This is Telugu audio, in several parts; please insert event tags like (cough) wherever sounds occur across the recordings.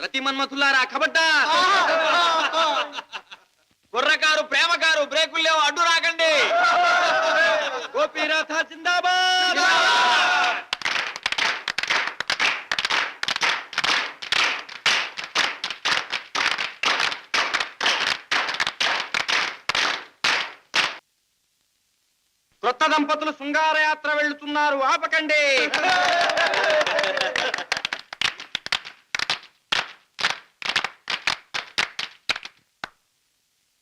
ప్రతి మన్మథులారా కబడ్డా? (laughs) కుర్రకారు ప్రేమకారు బ్రేకులు లేవు అడ్డు రాకండి. గోపీనాథ జిందాబాద్. కొత్త దంపతులు శృంగారయాత్ర వెళ్తున్నారు ఆపకండి.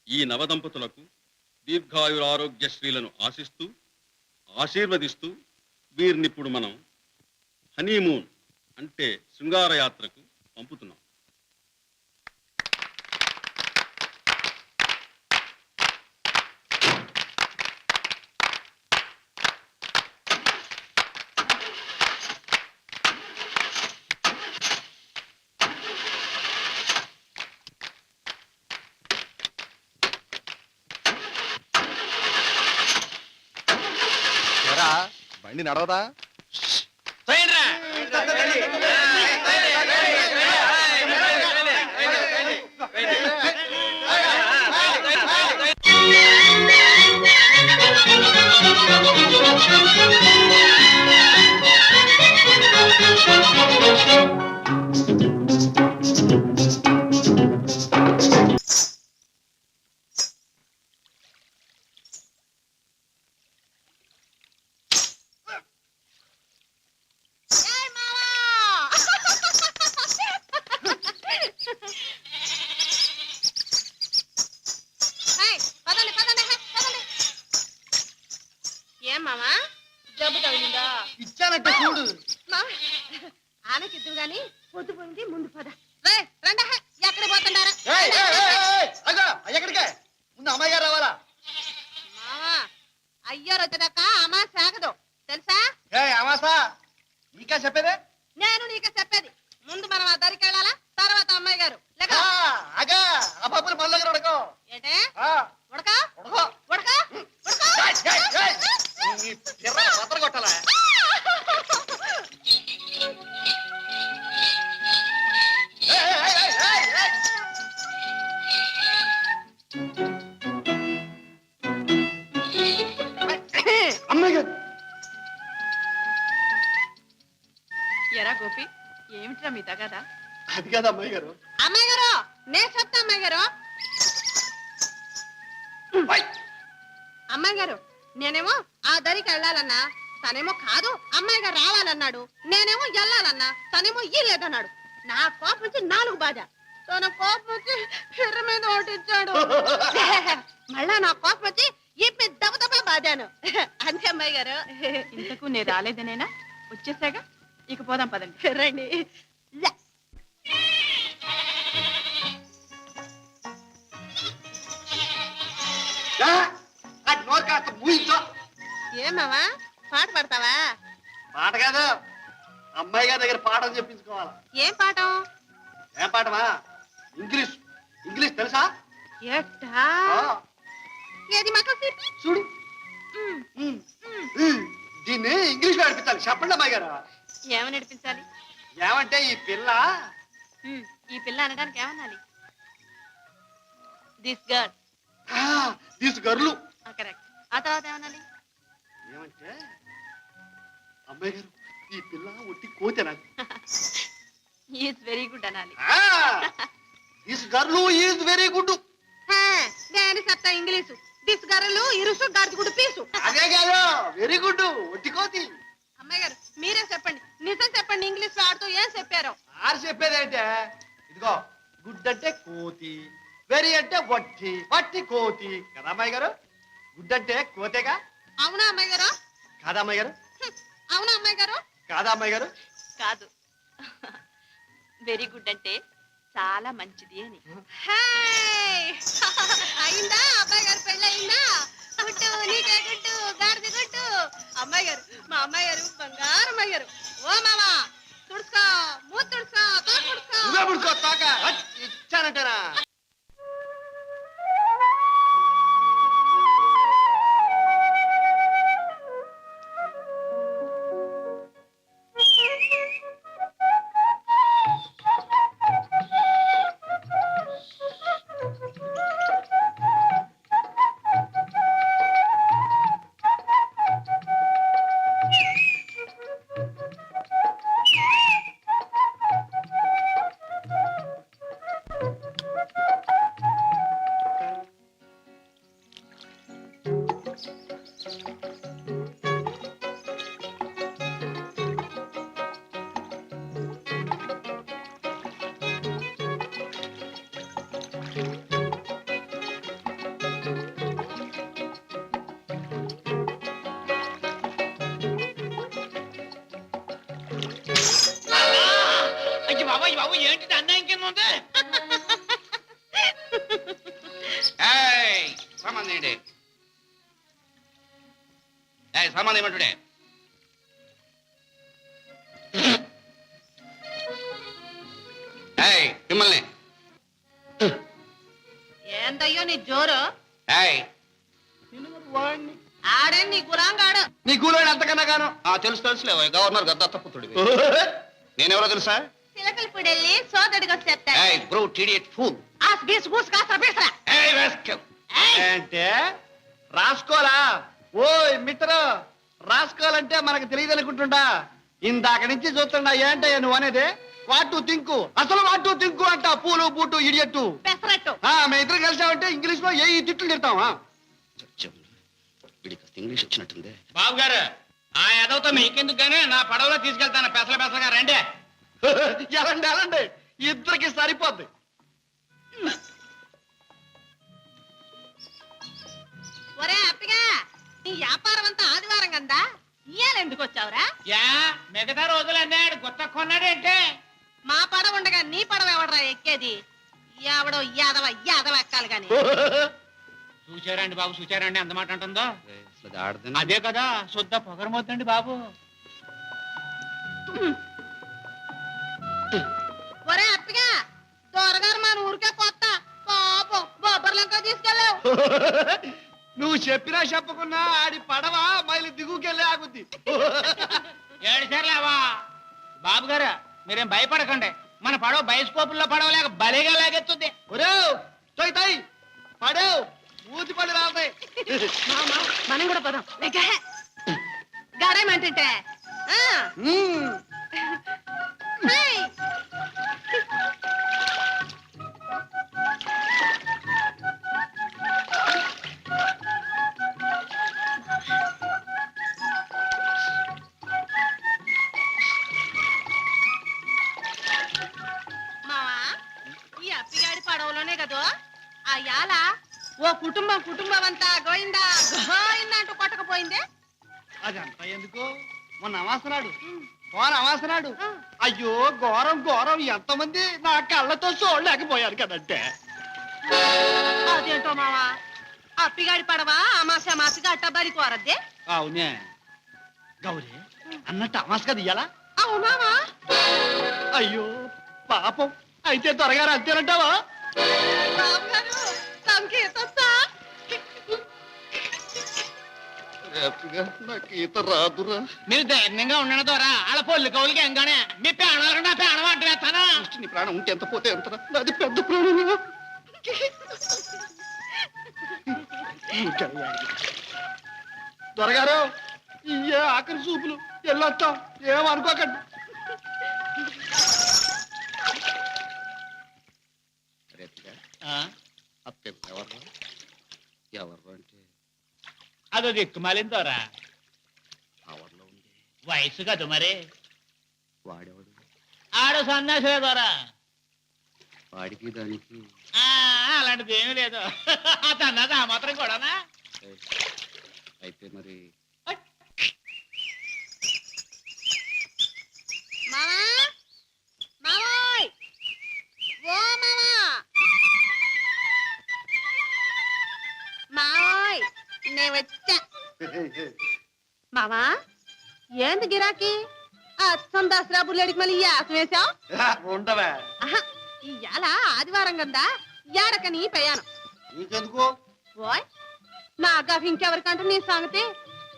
ఈ నవదంపతులకు దీర్ఘాయురారోగ్య శ్రీలను ఆశిస్తూ ఆశీర్వదిస్తూ వీరినిప్పుడు మనం హనీమూన్ అంటే శృంగారయాత్రకు పంపుతున్నాం. బండి నడవదా పోయిండ్రా. ఏయ్, జబ్బు తగిలిందా ఇచ్చానంటే చూడు. మామ ఆమెకిద్దు గాని పొద్దు పోయింది ముందు పద. రే రండి. ఎక్కడ పోతున్నారా? ఎక్కడికే? ముందు అమ్మాయి గారు రావాలా? మామా అయ్యారు వచ్చేదాకా అమ్మా సాగదు తెలుసా? అమాసా నీకా చెప్పేదే? నేను నీకు చెప్పేది. ముందు మనం ఆ దరికి వెళ్ళాలా? తర్వాత అమ్మాయి గారు. లేక? అగా ఆ మన దగ్గర ఉడకో ఏంటే? ఆ, ఉడక? ఉడకో? ఉడక కాదు అమ్మాయి గారు? అమ్మాయి గారు నేను చెప్తా అమ్మాయి గారు. అమ్మాయి గారు నేనేమో ఆ దరికి వెళ్ళాలన్నా తనేమో కాదు అమ్మాయి గారు రావాలన్నాడు. నేనేమో వెళ్ళాలన్నా తనేమో ఈ లేదన్నాడు నా కోపం వచ్చి నాలుగు బాధ. తన కోపం వచ్చి ఎర్ర మీద ఓటించాడు. (laughs) మళ్ళా నా కోపం వచ్చి దెబ్బ దెబ్బ బాధాను అంతే అమ్మాయి గారు. ఇంతకు నేను రాలేదనేనా? వచ్చేసాగా? ఇక పోదాం పదండి. రండి. అది నోరు కాస్త మూయించో. ఏమావా పాట పడతావా? పాట కాదు. అమ్మాయి గారి దగ్గర పాఠం చెప్పించుకోవాలి. ఏం పాఠం? ఏం పాఠమా? ఇంగ్లీష్. ఇంగ్లీష్ తెలుసా? ఎట్టా ఏది మాకు చూడు. దీన్ని ఇంగ్లీష్లో నడిపించాలి. చెప్పండి అమ్మాయి గారు. ఏమని నడిపించాలి? ఏమంటే ఈ పిల్ల ఈ పిల్ల అనడానికి ఏమనాలి? దిస్ గర్ల్ ఆ, తీసుగర్లు కరెక్ట్ ఆ తర్వాత ఏమనాలి? ఏమంటే అమ్మాయి గారు ఈ పిల్ల ఒట్టి కోతే ఈజ్ వెరీ గుడ్ అనాలి. This girl is very good నేను చెప్తా ఇంగ్లీషు. దిస్ గరలు ఇరుసు పీసు. అదే కాదు వెరీ గుడ్ ఒట్టి కోతి. అమ్మాయి గారు మీరే చెప్పండి. నిజం చెప్పండి ఇంగ్లీష్ ఆడుతూ ఏం చెప్పారు? ఆరు చెప్పేది అంటే ఇదిగో గుడ్ అంటే కోతి వెరీ అంటే వట్టి వట్టి కోతి. కదా అమ్మాయి గారు? గుడ్ అంటే కోతేగా? అవునా అమ్మాయి గారు? కాదా అమ్మాయి గారు? అవునా అమ్మాయి గారు? కాదా అమ్మాయి గారు? కాదు. వెరీ గుడ్ అంటే చాలా మంచిది అని! అయిందా? అబ్బాయి గారు పెళ్ళి అయిందా? గుట్టు నీకే గుట్టు గాడిది గుట్టు అమ్మాయి గారు మా అమ్మాయి గారు బంగారం అయ్యారు ఓ మామా ತುಡ್ಸ್ಕೋ ಮೂತ್ ತುಡ್ಸ್ಕೋ ತುಡ್ಸ್ಕೋ ಮುಗ ಬಿಡ್ಕೋ ತಾಕ ಹಚ್ ಇಚ್ಚಾನಟನ బాబు బాబు ఏంటి అన్యాయం కింద ఉంది? ఏయ్, సామాన్ ఏంటి? సామాన్ ఏమంటుడే మిమ్మల్ని. ఏందయ్యో నీ జోరు? ఏయ్. ఆడే నీ గులాంగాడు నీ ఎంతకన్నా గాను? ఆ తెలుసు తెలుసులే ఓ గవర్నర్ నేనెవరో తెలుసా? చిలకలు పుడెళ్ళి సోదడికి వచ్చేస్తా ఏయ్ బ్రో టీడియట్ ఫూల్ ఆ బీస్ గూస్ కాస్త బీసరా. ఏయ్ rascal. అంటే రాసుకోలా ఓయ్ మిత్ర రాసుకోవాలంటే మనకు తెలియదు అనుకుంటుండా ఇందాక నుంచి చూస్తుండా ఏంటయ్యా నువ్వు అనేది? వాటు తింకు. అసలు వాటు తింకు అంట పూలు బూటు ఇడియట్టు. పెసరట్టు. ఆ మేము ఇద్దరు కలిసామంటే ఇంగ్లీష్లో ఏ ఈ తిట్లు తిడతావా ఇంగ్లీష్ వచ్చినట్టుంది. బాబు గారు ఆ ఎదవతో మీకెందుకు గానీ నా పడవలో తీసుకెళ్తాను. పెసల పెసలుగా రండి. ఎలాండి ఎలాండి? ఇద్దరికి సరిపోద్ది. ఒరే అప్పగా నీ వ్యాపారం అంతా ఆదివారం కందా? ఇయ్యాల ఎందుకు వచ్చావురా? యా మిగతా రోజులు అన్నాడు కొత్త కొన్నాడంటే? మా పడవ ఉండగా నీ పడవ ఎవడరా ఎక్కేది? ఎవడో యాదవ యాదవ ఎక్కాలి గాని. చూచారండి బాబు చూచారండి ఎంత మాట అంటుందో? అదే కదా శుద్ధ పొగరమొద్దండి బాబు. ఊరికే కొత్త. పాపం. బొబ్బర్లంకా తీసుకెళ్ళావు. (laughs) నువ్వు చెప్పినా చెప్పకున్నా ఆడి పడవ మైలు దిగుకెళ్ళి ఆగుద్ది. (laughs) ఏడు సర్లేవా బాబు గారు మీరేం భయపడకండి. మన పడవ బయస్కోపుల్లో పడవలేక బలిగా లాగెత్తుంది ఒరే తొయ్ తొయ్. పడేవ్ ఊతి పడి రాతాయి (laughs) మనం కూడా పదాం. గడేమంటుంటే ఆ, ఓ కుటుంబం కుటుంబం అంతా గోయిందా గోయిందా అంటూ కొట్టకపోయిందే? అదంతా ఎందుకు? మొన్న అమాసనాడు ఘోర అమాసనాడు అయ్యో ఘోరం ఘోరం. ఎంతమంది నా కళ్ళతో చూడలేకపోయారు కదంటే. అదేంటో మావా? అప్పిగాడి పడవా అమాస మాసిగా అట్టబరి కోరద్దే అవునే. గౌరీ అన్నట్టు అమాస్ కదా ఇయ్యాలా? అవు మావా. అయ్యో పాపం. అయితే త్వరగా అంతేనంటావా నాకు ఈత రాదురా. మీరు ధైర్యంగా ఉండండి ద్వారా వాళ్ళ పొల్లి కౌలికి ఎంగానే. మీ ప్రాణాలకు నా ప్రాణం అంటు వేస్తానా? నీ ప్రాణం ఉంటే ఎంత పోతే ఎంతరా నాది పెద్ద ప్రాణం త్వరగారు ఇయ్యే ఆఖరి చూపులు వెళ్ళొస్తాం ఏమనుకోకండి రేపుగా ఆ, ఆ పిల్ల ఎవరు? ఎవరు అంటే? అదో దిక్కుమాలిన ద్వారా ఆవర్లో ఉంది వయసు కదా మరి. వాడేవాడు? ఆడు సన్నాసులే ద్వారా వాడికి దానికి ఆ, అలాంటిది ఏమీ లేదు. అతన్నది ఆ మాత్రం కూడానా? ఏయ్, అయితే మరి మావా వచ్చా. మావా ఏంది గిరాకీ? అచ్చం దసరా బుల్లెడికి మళ్ళీ వేసావు ఉండవే. ఇవాళ ఆదివారం కదా? ఏడకని ప్రయాణం. నీకెందుకు? ఓయ్ నా గఫ ఇంకెవరికంటే నీ సంగతి?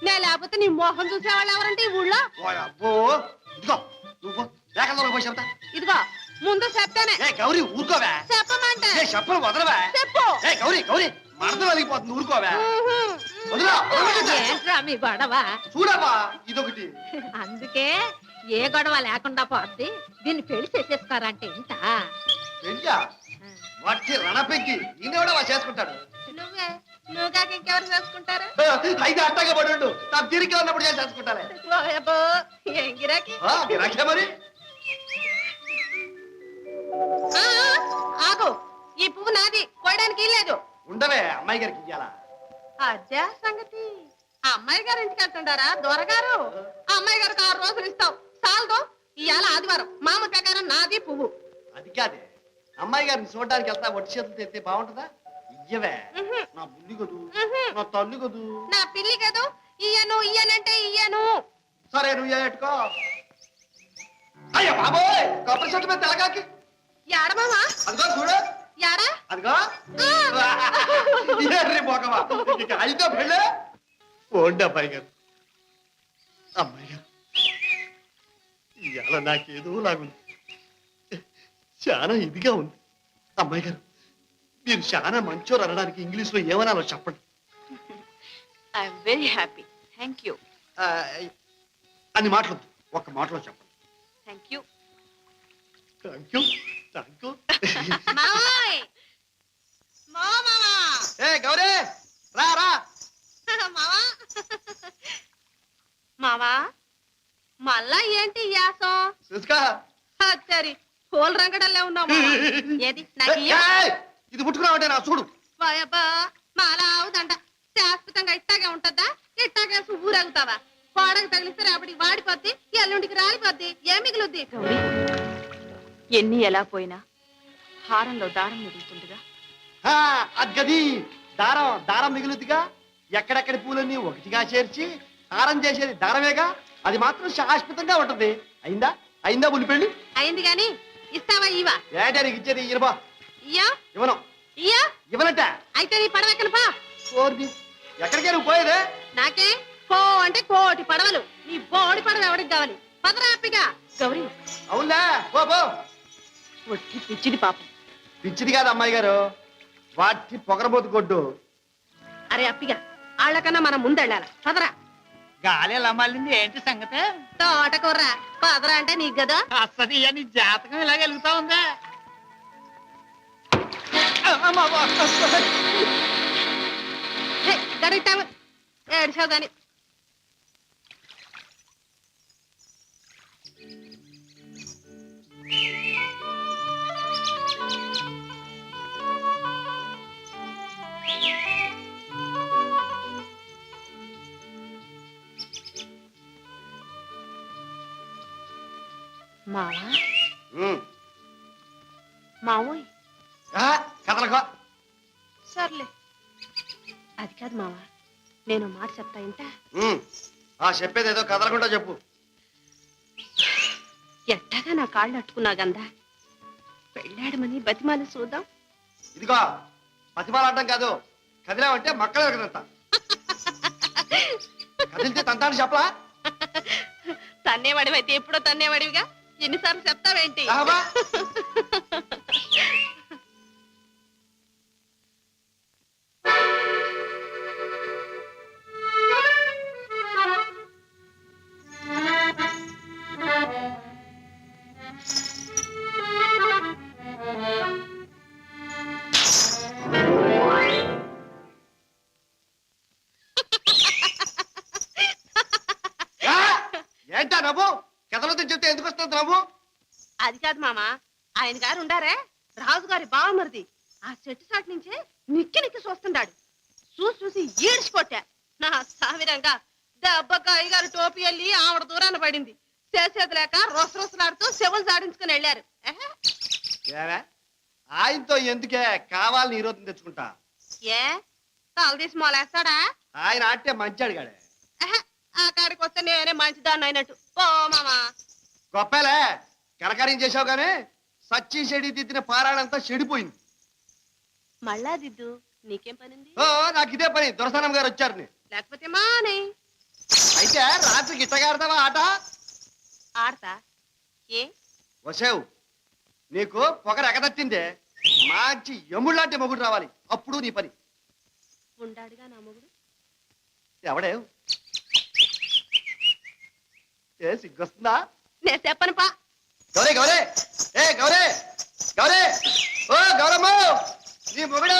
నే లేకపోతే నీ మోహం చూసేవాళ్ళు ఎవరంటే ఈ ఊళ్ళో? అబ్బో ఇదిగో నువ్వు లేకుండా పోయి చెప్తా. ఇదిగో ముందు చెప్తానే. గౌరీ ఊరుకోవే. చెప్పమంటే. చెప్పను వదలవే. చెప్పు. గౌరీ గౌరీ మడత వెలిగిపోతుంది ఊరుకోవే. ఏంట్రా మీ గొడవ? చూడవా ఇదొకటి. అందుకే ఏ గొడవ లేకుండా పోద్ది. దీన్ని పెళ్ళి చేసేస్తారంటే ఇంత. పెళ్ళా? వట్టి రణపెక్కి ఈయనెవడో వా చేసుకుంటాడు. నువ్వే నువ్వు కాక ఇంకెవరు చేసుకుంటారు? అయితే అట్టగా పడి ఉండు. నాకు తిరిగి ఉన్నప్పుడు చేసి చేసుకుంటానే ఓయబ్బో, ఏం గిరాకీ? ఆ, గిరాకీ మరి? ఆ, ఆగు. ఈ పువ్వు నాది. అమ్మాయి గారికి ఇయ్యాలా? అదే సంగతి? ఆ అమ్మాయి గారి ఇంటికి వెళ్తుండారా? దొరగారు ఆ అమ్మాయి గారికి ఆరు రోజులు ఇస్తావు చాలదు ఇవాళ ఆదివారం. మామ ప్రకారం నాది పువ్వు. అది కాదే. అమ్మాయి గారిని చూడడానికి వెళ్తా ఒట్టి చేతులు తెస్తే బాగుంటుందా? ఇయ్యవే. ఉహు. నా బుల్లి కదూ. నా తల్లి కదూ. నా పిల్లి కదూ. ఇయ్యను ఇయ్యనంటే ఇయ్యను. సరే నువ్వు ఏట్టుకో అయ్యో బాబోయ్ కొబ్బరి చెట్టు మీద తెలగాకి. ఎడమావా అదిగో చూడు. ఎడా అదిగో. ఎర్రి పోకవా. ఇక అయితే పెళ్ళే. పోండి అబ్బాయి గారు. అమ్మాయి గారు. ఇవాళ నాకేదో లాగుంది. చాలా ఇదిగా ఉంది. అమ్మాయి గారు మీరు చాలా మంచోరు అనడానికి ఇంగ్లీష్లో ఏమనాలో చెప్పండి. I'm very happy thank you ఆ, అన్ని మాటలు ఒక్క మాటలో చెప్పండి. Thank you thank you thank you మావోయ్ మా మావా ఏ గౌరీ రా రా మావా మావా? మళ్ళా ఏంటి యాసం? చూసుకో సరి పూల రంగడల్లే ఉన్నావు. ఏది? నాకు ఇది ముట్టుకున్నావంటే నా చూడు. వాయబ్బా మాలా అవుదంట. శాశ్వతంగా ఇట్టాగే ఉంటదా ఇట్టాగే ఊరేగుతావా? కోడకి తగిలిస్తే రేపటికి వాడిపోద్ది ఎల్లుండికి రాలిపోద్ది. ఏ మిగులుద్ది? ఎన్ని ఎలా పోయినా హారంలో దారం మిగులుతుందిగా. ఆ, అగ్గది దారం దారం మిగులుద్దిగా. ఎక్కడెక్కడి పూలన్నీ ఒకటిగా చేర్చి హారం చేసేది దారమేగా అది మాత్రం శాశ్వతంగా ఉంటది. అయిందా? అయిందా ఉల్లిపెళ్ళి అయింది గాని ఇస్తావా ఇవా ఏంటే నీకు ఇచ్చేది? ఇరబా ఇయ్యా? ఇవ్వను. ఇయ్యా? ఇవ్వనంట అయితే నీ పడవెక్కను పా. కోరిది ఎక్కడికే నువ్వు పోయేదే? నాకే? కో అంటే కోటి పడవలు. నీ బోడి పడవ ఎవడికి కావాలి? పదరాపిగా గౌరీ. అవునులే పో పో. ఒట్టి పిచ్చిది పాపం. పిచ్చిది కాదు అమ్మాయి గారు. వాటి పొగరబోతు కొట్టు. అరే అప్పిగా వాళ్ళకన్నా మనం ముందెళ్ళాలి? పదరా. గాలి ఎలా మళ్ళింది ఏంటి సంగతి? తోటకూర. పదరా అంటే నీకు కదా? అసలు నీ జాతకం ఇలా వెలుగుతా ఉందా? గడిటావు ఏడిచావు గాని. మావా. మావోయ్. కదలకో. సర్లే. అది కాదు మావా నేను మాట చెప్తా ఇంట. ఆ చెప్పేది ఏదో కదలకుండా చెప్పు. ఎట్టాగా నా కాళ్ళు అట్టుకున్నా గందా పెళ్ళాడమని బతిమాలి చూద్దాం. ఇదిగో పతిమాలాడటం కాదు కదిలావంటే మక్కలే కదంతా (laughs) కదిలితే తంతాను చెప్పలా? తన్నేవాడివైతే ఎప్పుడో తన్నేవాడివిగా? ఎన్నిసార్లు చెప్తావేంటి? (laughs) ఆయన గారు ఉండారే? రాజుగారి బావమరిది. ఆ చెట్టు సాటి నుంచే నిక్కి నిక్కి చూస్తుండాడు చూసి చూసి ఈడ్చి కొట్టా నా సామిరంగా దెబ్బకు అయ్యగారు టోపీ వెళ్ళి ఆవిడ దూరాన పడింది. చేసేది లేక రొస రొసలాడుతూ శవం సాడించుకుని వెళ్ళారు. ఆయనతో ఎందుకే కావాలని ఈ రోజు తెచ్చుకుంటా? ఏ? తల తీసి మొలేస్తాడా? ఆయన ఆడితే మంచి అడిగాడే. ఆ కాడికి వస్తే నేనే మంచిదాన్ని అయినట్టు. ఓ మామా. గొప్పలే. కరకార్యం చేసావు గానీ సచ్చి చెడి తిత్తిన పారాయణంతా చెడిపోయింది. మళ్ళా దిద్దు నీకేం పనింది? ఓ నాకు ఇదే పని. దొరసనం గారు వచ్చారు. లేకపోతే మానే. అయితే రాత్రికి ఇట్టగాడతావా ఆట? ఆడతా. ఏ? వసేవు నీకు పొగరు ఎగదట్టిందే మంచి ఎముళ్ళాంటి మొగుడు రావాలి. అప్పుడు నీ పని. ఉండాడుగా నా మొగుడు. ఎవడే? ఏ సిగ్గొస్తుందా? నేను చెప్పను పా. గౌరే గౌరే ఏ గౌరే గౌరే ఓ గౌరమ్మ నీ మొగుడు